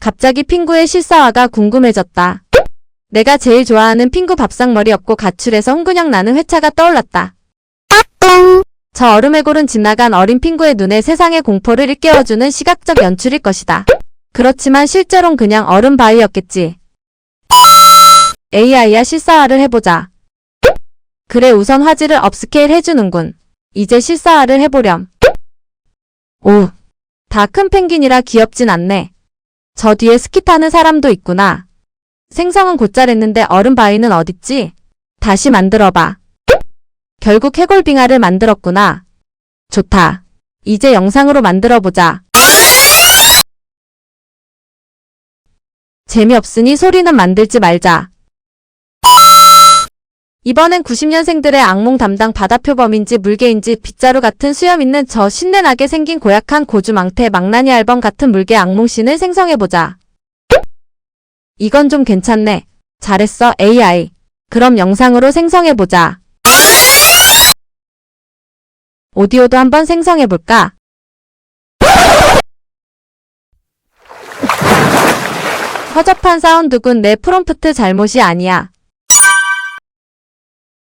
갑자기 핑구의 실사화가 궁금해졌다. 내가 제일 좋아하는 핑구 밥상머리 없고 가출해서 홍군형 나는 회차가 떠올랐다. 저 얼음의 골은 지나간 어린 핑구의 눈에 세상의 공포를 일깨워주는 시각적 연출일 것이다. 그렇지만 실제론 그냥 얼음 바위였겠지. AI야 실사화를 해보자. 그래 우선 화질을 업스케일 해주는군. 이제 실사화를 해보렴. 오, 다 큰 펭귄이라 귀엽진 않네. 저 뒤에 스키 타는 사람도 있구나. 생성은 곧잘 했는데 얼음 바위는 어딨지? 다시 만들어봐. 결국 해골빙하를 만들었구나. 좋다. 이제 영상으로 만들어보자. 재미없으니 소리는 만들지 말자. 이번엔 90년생들의 악몽 담당 바다표범인지 물개인지 빗자루 같은 수염 있는 저 신내나게 생긴 고약한 고주망태 망나니 앨범 같은 물개 악몽신을 생성해보자. 이건 좀 괜찮네. 잘했어 AI. 그럼 영상으로 생성해보자. 오디오도 한번 생성해볼까? 허접한 사운드군 내 프롬프트 잘못이 아니야.